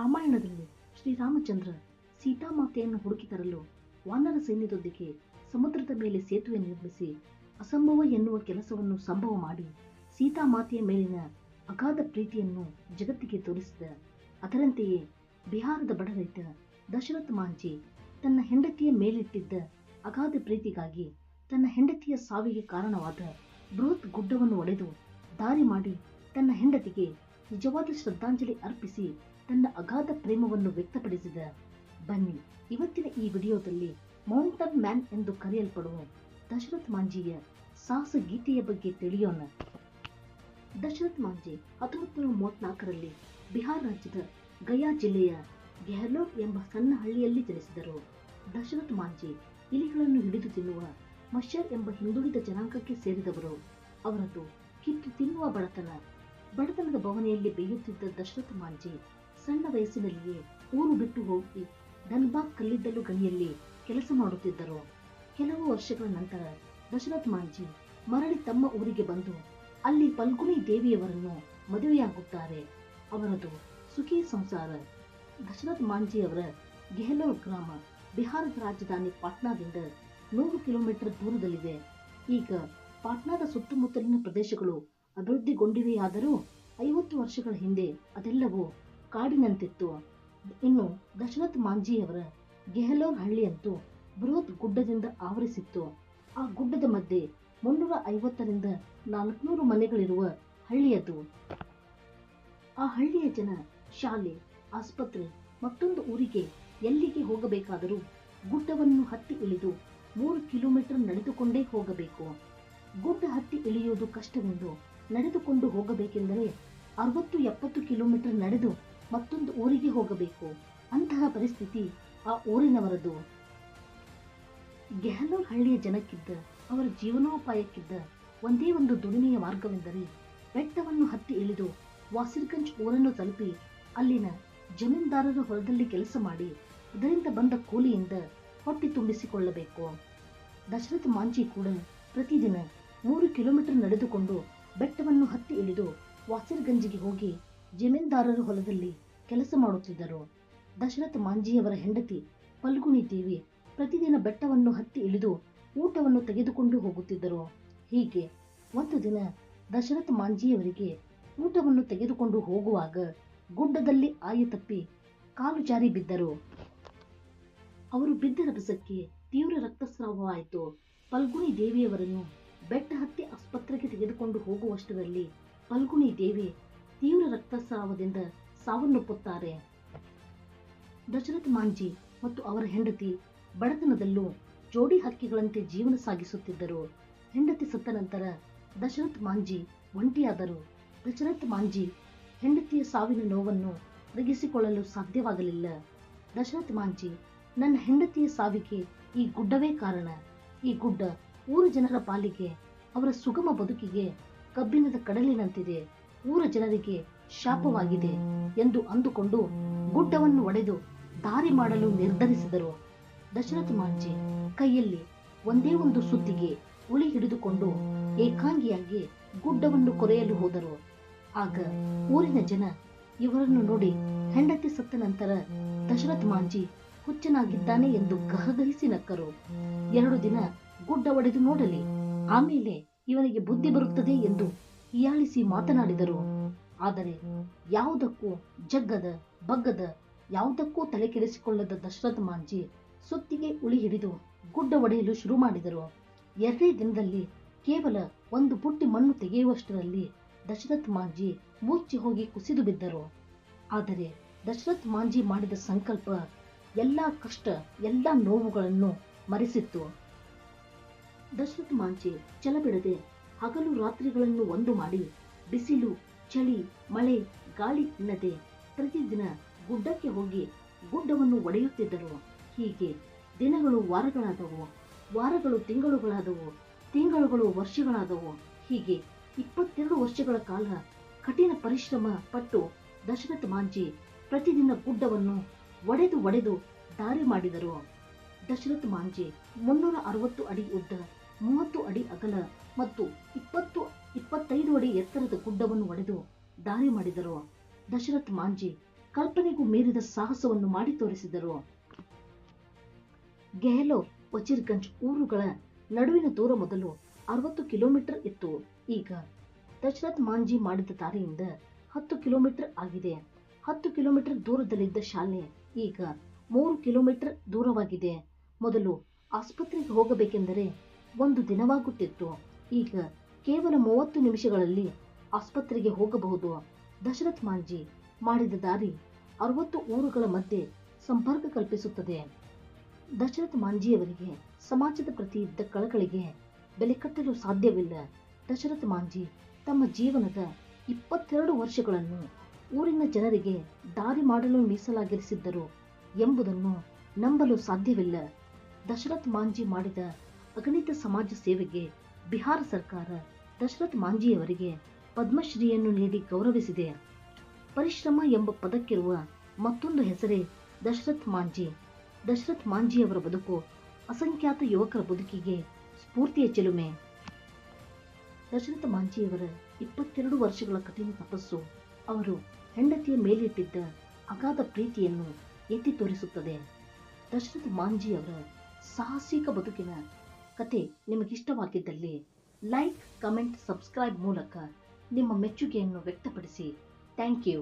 ರಾಮಾಯಣದಲ್ಲಿ ಶ್ರೀರಾಮಚಂದ್ರ ಸೀತಾಮಾತೆಯನ್ನು ಹುಡುಕಿ ತರಲು ವಾನರ ಸೈನ್ಯದೊಂದಿಗೆ ಸಮುದ್ರದ ಮೇಲೆ ಸೇತುವೆ ನಿರ್ಮಿಸಿ ಅಸಂಭವ ಎನ್ನುವ ಕೆಲಸವನ್ನು ಸಂಭವ ಮಾಡಿ ಸೀತಾಮಾತೆಯ ಮೇಲಿನ ಅಗಾಧ ಪ್ರೀತಿಯನ್ನು ಜಗತ್ತಿಗೆ ತೋರಿಸಿದ. ಅದರಂತೆಯೇ ಬಿಹಾರದ ಬಡ ರೈತ ದಶರಥ ಮಾಂಜಿ ತನ್ನ ಹೆಂಡತಿಯ ಮೇಲಿಟ್ಟಿದ್ದ ಅಗಾಧ ಪ್ರೀತಿಗಾಗಿ ತನ್ನ ಹೆಂಡತಿಯ ಸಾವಿಗೆ ಕಾರಣವಾದ ಬೃಹತ್ ಗುಡ್ಡವನ್ನು ಒಡೆದು ದಾರಿ ಮಾಡಿ ತನ್ನ ಹೆಂಡತಿಗೆ ನಿಜವಾದ ಶ್ರದ್ಧಾಂಜಲಿ ಅರ್ಪಿಸಿ ತನ್ನ ಅಗಾಧ ಪ್ರೇಮವನ್ನು ವ್ಯಕ್ತಪಡಿಸಿದ ಬನ್ನಿ. ಇವತ್ತಿನ ಈ ವಿಡಿಯೋದಲ್ಲಿ ಮೌಂಟನ್ ಮ್ಯಾನ್ ಎಂದು ಕರೆಯಲ್ಪಡುವ ದಶರಥ್ ಮಾಂಜಿಯ ಸಾಹಸ ಗೀತೆಯ ಬಗ್ಗೆ ತಿಳಿಯೋಣ. ದಶರಥ್ ಮಾಂಜಿ ಹತ್ತೊಂಬತ್ತು ನೂರ ಮೂವತ್ನಾಲ್ಕರಲ್ಲಿ ಬಿಹಾರ್ ರಾಜ್ಯದ ಗಯಾ ಜಿಲ್ಲೆಯ ಗೆಹ್ಲೋಟ್ ಎಂಬ ಸಣ್ಣ ಹಳ್ಳಿಯಲ್ಲಿ ಜನಿಸಿದರು. ದಶರಥ್ ಮಾಂಜಿ ಇಲಿಗಳನ್ನು ಹಿಡಿದು ತಿನ್ನುವ ಮಷರ್ ಎಂಬ ಹಿಂದುಳಿದ ಜನಾಂಗಕ್ಕೆ ಸೇರಿದವರು. ಅವರದ್ದು ಕಿತ್ತು ತಿನ್ನುವ ಬಡತನ. ಬಡತನದ ಭವನೆಯಲ್ಲಿ ಬೇಯುತ್ತಿದ್ದ ದಶರಥ್ ಮಾಂಜಿ ಸಣ್ಣ ವಯಸ್ಸಿನಲ್ಲಿಯೇ ಊರು ಬಿಟ್ಟು ಹೋಗಿ ಧನ್ಬಾಗ್ ಕಲ್ಲಿದ್ದಲು ಗಣಿಯಲ್ಲಿ ಕೆಲಸ ಮಾಡುತ್ತಿದ್ದರು. ಕೆಲವು ವರ್ಷಗಳ ನಂತರ ದಶರಥ್ ಮಾಂಜಿ ಮರಳಿ ತಮ್ಮ ಊರಿಗೆ ಬಂದು ಅಲ್ಲಿ ಪಲ್ಗುಣಿ ದೇವಿಯವರನ್ನು ಮದುವೆಯಾಗುತ್ತಾರೆ. ಅವರದು ಸುಖಿ ಸಂಸಾರ. ದಶರಥ್ ಮಾಂಜಿ ಅವರ ಗೆಹ್ಲೋರ್ ಗ್ರಾಮ ಬಿಹಾರದ ರಾಜಧಾನಿ ಪಾಟ್ನಾದಿಂದ ನೂರು ಕಿಲೋಮೀಟರ್ ದೂರದಲ್ಲಿದೆ. ಈಗ ಪಾಟ್ನಾದ ಸುತ್ತಮುತ್ತಲಿನ ಪ್ರದೇಶಗಳು ಅಭಿವೃದ್ಧಿಗೊಂಡಿವೆಯಾದರೂ ಐವತ್ತು ವರ್ಷಗಳ ಹಿಂದೆ ಅದೆಲ್ಲವೂ ಕಾಡಿನಂತಿತ್ತು. ಇನ್ನು ದಶರಥ್ ಮಾಂಜಿಯವರ ಹಳ್ಳಿ ಹಳ್ಳಿಯಂತೂ ಬೃಹತ್ ಗುಡ್ಡದಿಂದ ಆವರಿಸಿತ್ತು. ಆ ಗುಡ್ಡದ ಮಧ್ಯೆ ಮುನ್ನೂರ ಐವತ್ತರಿಂದ ನಾಲ್ಕುನೂರು ಮನೆಗಳಿರುವ ಹಳ್ಳಿಯದು. ಆ ಹಳ್ಳಿಯ ಜನ ಶಾಲೆ, ಆಸ್ಪತ್ರೆ, ಮತ್ತೊಂದು ಊರಿಗೆ ಎಲ್ಲಿಗೆ ಹೋಗಬೇಕಾದರೂ ಗುಡ್ಡವನ್ನು ಹತ್ತಿ ಇಳಿದು ಮೂರು ಕಿಲೋಮೀಟರ್ ನಡೆದುಕೊಂಡೇ ಹೋಗಬೇಕು. ಗುಡ್ಡ ಹತ್ತಿ ಇಳಿಯುವುದು ಕಷ್ಟವೆಂದು ನಡೆದುಕೊಂಡು ಹೋಗಬೇಕೆಂದರೆ ಅರವತ್ತು ಎಪ್ಪತ್ತು ಕಿಲೋಮೀಟರ್ ನಡೆದು ಮತ್ತೊಂದು ಊರಿಗೆ ಹೋಗಬೇಕು. ಅಂತಹ ಪರಿಸ್ಥಿತಿ ಆ ಊರಿನವರದು. ಗೆಹಲೂರ್ ಹಳ್ಳಿಯ ಜನಕ್ಕಿದ್ದ, ಅವರ ಜೀವನೋಪಾಯಕ್ಕಿದ್ದ ಒಂದೇ ಒಂದು ದುಡಿಮೆಯ ಮಾರ್ಗವೆಂದರೆ ಬೆಟ್ಟವನ್ನು ಹತ್ತಿ ಇಳಿದು ವಾಸಿರ್ಗಂಜ್ ಊರನ್ನು ತಲುಪಿ ಅಲ್ಲಿನ ಜಮೀನ್ದಾರರ ಹೊಲದಲ್ಲಿ ಕೆಲಸ ಮಾಡಿ ಅದರಿಂದ ಬಂದ ಕೂಲಿಯಿಂದ ಹೊಟ್ಟೆ ತುಂಬಿಸಿಕೊಳ್ಳಬೇಕು. ದಶರಥ ಮಾಂಜಿ ಕೂಡ ಪ್ರತಿದಿನ ಮೂರು ಕಿಲೋಮೀಟರ್ ನಡೆದುಕೊಂಡು ಬೆಟ್ಟವನ್ನು ಹತ್ತಿ ಇಳಿದು ವಾಸಿರ್ಗಂಜಿಗೆ ಹೋಗಿ ಜಮೀನ್ದಾರರ ಹೊಲದಲ್ಲಿ ಕೆಲಸ ಮಾಡುತ್ತಿದ್ದರು. ದಶರಥ ಮಾಂಜಿಯವರ ಹೆಂಡತಿ ಪಲ್ಗುಣಿ ದೇವಿ ಪ್ರತಿದಿನ ಬೆಟ್ಟವನ್ನು ಹತ್ತಿ ಇಳಿದು ಊಟವನ್ನು ತೆಗೆದುಕೊಂಡು ಹೋಗುತ್ತಿದ್ದರು. ಹೀಗೆ ಒಂದು ದಿನ ದಶರಥ ಮಾಂಜಿಯವರಿಗೆ ಊಟವನ್ನು ತೆಗೆದುಕೊಂಡು ಹೋಗುವಾಗ ಗುಡ್ಡದಲ್ಲಿ ಆಯ ತಪ್ಪಿ ಕಾಲು ಜಾರಿ ಬಿದ್ದರು. ಅವರು ಬಿದ್ದ ರಭಸಕ್ಕೆ ತೀವ್ರ ರಕ್ತಸ್ರಾವವಾಯಿತು. ಪಲ್ಗುಣಿ ದೇವಿಯವರನ್ನು ಬೆಟ್ಟ ಹತ್ತಿ ಆಸ್ಪತ್ರೆಗೆ ತೆಗೆದುಕೊಂಡು ಹೋಗುವಷ್ಟರಲ್ಲಿ ಪಲ್ಗುಣಿ ದೇವಿ ತೀವ್ರ ರಕ್ತಸ್ರಾವದಿಂದ ಸಾವನ್ನಪ್ಪುತ್ತಾರೆ. ದಶರಥ್ ಮಾಂಜಿ ಮತ್ತು ಅವರ ಹೆಂಡತಿ ಬಡತನದಲ್ಲೂ ಜೋಡಿ ಹಕ್ಕಿಗಳಂತೆ ಜೀವನ ಸಾಗಿಸುತ್ತಿದ್ದರು. ಹೆಂಡತಿ ಸತ್ತ ನಂತರ ದಶರಥ್ ಮಾಂಜಿ ಒಂಟಿಯಾದರು. ದಶರಥ್ ಮಾಂಜಿ ಹೆಂಡತಿಯ ಸಾವಿನ ನೋವನ್ನು ಅರಗಿಸಿಕೊಳ್ಳಲು ಸಾಧ್ಯವಾಗಲಿಲ್ಲ. ದಶರಥ್ ಮಾಂಜಿ, ನನ್ನ ಹೆಂಡತಿಯ ಸಾವಿಗೆ ಈ ಗುಡ್ಡವೇ ಕಾರಣ. ಈ ಗುಡ್ಡ ಊರ ಜನರ ಪಾಲಿಗೆ ಅವರ ಸುಗಮ ಬದುಕಿಗೆ ಕಬ್ಬಿಣದ ಕಡಲಿನಂತಿದೆ. ಊರ ಜನರಿಗೆ ಶಾಪವಾಗಿದೆ ಎಂದು ಅಂದುಕೊಂಡು ಗುಡ್ಡವನ್ನು ಒಡೆದು ದಾರಿ ಮಾಡಲು ನಿರ್ಧರಿಸಿದರು. ದಶರಥ ಮಾಂಜಿ ಕೈಯಲ್ಲಿ ಒಂದೇ ಒಂದು ಸುತ್ತಿಗೆ ಉಳಿ ಹಿಡಿದುಕೊಂಡು ಏಕಾಂಗಿಯಾಗಿ ಗುಡ್ಡವನ್ನು ಕೊರೆಯಲು ಹೋದರು. ಆಗ ಊರಿನ ಜನ ಇವರನ್ನು ನೋಡಿ ಹೆಂಡತಿ ಸತ್ತ ನಂತರ ದಶರಥ ಮಾಂಜಿ ಹುಚ್ಚನಾಗಿದ್ದಾನೆ ಎಂದು ಗಹಗಹಿಸಿ ನಕ್ಕರು. ಎರಡು ದಿನ ಗುಡ್ಡ ಒಡೆದು ನೋಡಲಿ, ಆಮೇಲೆ ಇವನಿಗೆ ಬುದ್ಧಿ ಬರುತ್ತದೆ ಎಂದು ಹೀಯಾಳಿಸಿ ಮಾತನಾಡಿದರು. ಆದರೆ ಯಾವುದಕ್ಕೂ ಜಗ್ಗದ, ಬಗ್ಗದ, ಯಾವುದಕ್ಕೂ ತಲೆ ಕೆಡಿಸಿಕೊಳ್ಳದ ದಶರಥ ಮಾಂಜಿ ಸುತ್ತಿಗೆ ಉಳಿ ಹಿಡಿದು ಗುಡ್ಡ ಒಡೆಯಲು ಶುರು ಮಾಡಿದರು. ಎರಡೇ ದಿನದಲ್ಲಿ ಕೇವಲ ಒಂದು ಬುಟ್ಟಿ ಮಣ್ಣು ತೆಗೆಯುವಷ್ಟರಲ್ಲಿ ದಶರಥ್ ಮಾಂಜಿ ಮುಚ್ಚಿ ಹೋಗಿ ಕುಸಿದು ಬಿದ್ದರು. ಆದರೆ ದಶರಥ್ ಮಾಂಜಿ ಮಾಡಿದ ಸಂಕಲ್ಪ ಎಲ್ಲ ಕಷ್ಟ, ಎಲ್ಲ ನೋವುಗಳನ್ನು ಮರೆಸಿತ್ತು. ದಶರಥ್ ಮಾಂಜಿ ಛಲಬಿಡದೆ ಹಗಲು ರಾತ್ರಿಗಳನ್ನು ಒಂದು ಮಾಡಿ, ಬಿಸಿಲು, ಚಳಿ, ಮಳೆ, ಗಾಳಿ ಇಲ್ಲದೆ ಪ್ರತಿದಿನ ಗುಡ್ಡಕ್ಕೆ ಹೋಗಿ ಗುಡ್ಡವನ್ನು ಒಡೆಯುತ್ತಿದ್ದರು. ಹೀಗೆ ದಿನಗಳು ವಾರಗಳಾದವು, ವಾರಗಳು ತಿಂಗಳುಗಳಾದವು, ತಿಂಗಳುಗಳು ವರ್ಷಗಳಾದವು. ಹೀಗೆ ಇಪ್ಪತ್ತೆರಡು ವರ್ಷಗಳ ಕಾಲ ಕಠಿಣ ಪರಿಶ್ರಮ ಪಟ್ಟು ದಶರಥ ಮಾಂಜಿ ಪ್ರತಿದಿನ ಗುಡ್ಡವನ್ನು ಒಡೆದು ಒಡೆದು ದಾರಿ ಮಾಡಿದರು. ದಶರಥ ಮಾಂಜಿ ಮುನ್ನೂರ ಅರವತ್ತು ಅಡಿ ಉದ್ದ ಅಡಿ ಅಗಲ ಮತ್ತು ಇಪ್ಪತ್ತು, ಇಪ್ಪತ್ತೈದು ಅಡಿ ಎತ್ತರದ ಗುಡ್ಡವನ್ನು ಒಡೆದು ದಾರಿ ಮಾಡಿದರು. ದಶರಥ್ ಮಾಂಜಿ ಕಲ್ಪನೆಗೂ ಮೀರಿದ ಸಾಹಸವನ್ನು ಮಾಡಿ ತೋರಿಸಿದರು. ಗೆಹ್ಲೋ ವಜೀರ್ಗಂಜ್ ಊರುಗಳ ನಡುವಿನ ದೂರ ಮೊದಲು ಅರವತ್ತು ಕಿಲೋಮೀಟರ್ ಇತ್ತು. ಈಗ ದಶರಥ್ ಮಾಂಜಿ ಮಾಡಿದ ದಾರಿಯಿಂದ ಹತ್ತು ಕಿಲೋಮೀಟರ್ ಆಗಿದೆ. ಹತ್ತು ಕಿಲೋಮೀಟರ್ ದೂರದಲ್ಲಿದ್ದ ಶಾಲೆ ಈಗ ಮೂರು ಕಿಲೋಮೀಟರ್ ದೂರವಾಗಿದೆ. ಮೊದಲು ಆಸ್ಪತ್ರೆಗೆ ಹೋಗಬೇಕೆಂದರೆ ಒಂದು ದಿನವಾಗುತ್ತಿತ್ತು. ಈಗ ಕೇವಲ ಮೂವತ್ತು ನಿಮಿಷಗಳಲ್ಲಿ ಆಸ್ಪತ್ರೆಗೆ ಹೋಗಬಹುದು. ದಶರಥ್ ಮಾಂಜಿ ಮಾಡಿದ ದಾರಿ ಅರವತ್ತು ಊರುಗಳ ಮಧ್ಯೆ ಸಂಪರ್ಕ ಕಲ್ಪಿಸುತ್ತದೆ. ದಶರಥ್ ಮಾಂಜಿಯವರಿಗೆ ಸಮಾಜದ ಪ್ರತಿ ಇದ್ದ ಕಳಕಳಿಗೆ ಬೆಲೆ ಕಟ್ಟಲು ಸಾಧ್ಯವಿಲ್ಲ. ದಶರಥ್ ಮಾಂಜಿ ತಮ್ಮ ಜೀವನದ ಇಪ್ಪತ್ತೆರಡು ವರ್ಷಗಳನ್ನು ಊರಿನ ಜನರಿಗೆ ದಾರಿ ಮಾಡಲು ಮೀಸಲಾಗಿರಿಸಿದ್ದರು ಎಂಬುದನ್ನು ನಂಬಲು ಸಾಧ್ಯವಿಲ್ಲ. ದಶರಥ್ ಮಾಂಜಿ ಮಾಡಿದ ಅಗಣಿತ ಸಮಾಜ ಸೇವೆಗೆ ಬಿಹಾರ ಸರ್ಕಾರ ದಶರಥ್ ಮಾಂಜಿಯವರಿಗೆ ಪದ್ಮಶ್ರೀಯನ್ನು ನೀಡಿ ಗೌರವಿಸಿದೆ. ಪರಿಶ್ರಮ ಎಂಬ ಪದಕ್ಕಿರುವ ಮತ್ತೊಂದು ಹೆಸರೇ ದಶರಥ್ ಮಾಂಜಿ. ದಶರಥ್ ಮಾಂಜಿಯವರ ಬದುಕು ಅಸಂಖ್ಯಾತ ಯುವಕರ ಬದುಕಿಗೆ ಸ್ಫೂರ್ತಿಯ ಚಿಲುಮೆ. ದಶರಥ ಮಾಂಜಿಯವರ ಇಪ್ಪತ್ತೆರಡು ವರ್ಷಗಳ ಕಠಿಣ ತಪಸ್ಸು ಅವರು ಹೆಂಡತಿಯ ಮೇಲಿಟ್ಟಿದ್ದ ಅಗಾಧ ಪ್ರೀತಿಯನ್ನು ಎತ್ತಿ ತೋರಿಸುತ್ತದೆ. ದಶರಥ ಮಾಂಜಿಯವರ ಸಾಹಸಿಕ ಬದುಕಿನ ಕತೆ ನಿಮಗಿಷ್ಟವಾಗಿದ್ದಲ್ಲಿ ಲೈಕ್ ಕಮೆಂಟ್ ಸಬ್ಸ್ಕ್ರೈಬ್ ಮೂಲಕ ನಿಮ್ಮ ಮೆಚ್ಚುಗೆಯನ್ನು ವ್ಯಕ್ತಪಡಿಸಿ. Thank you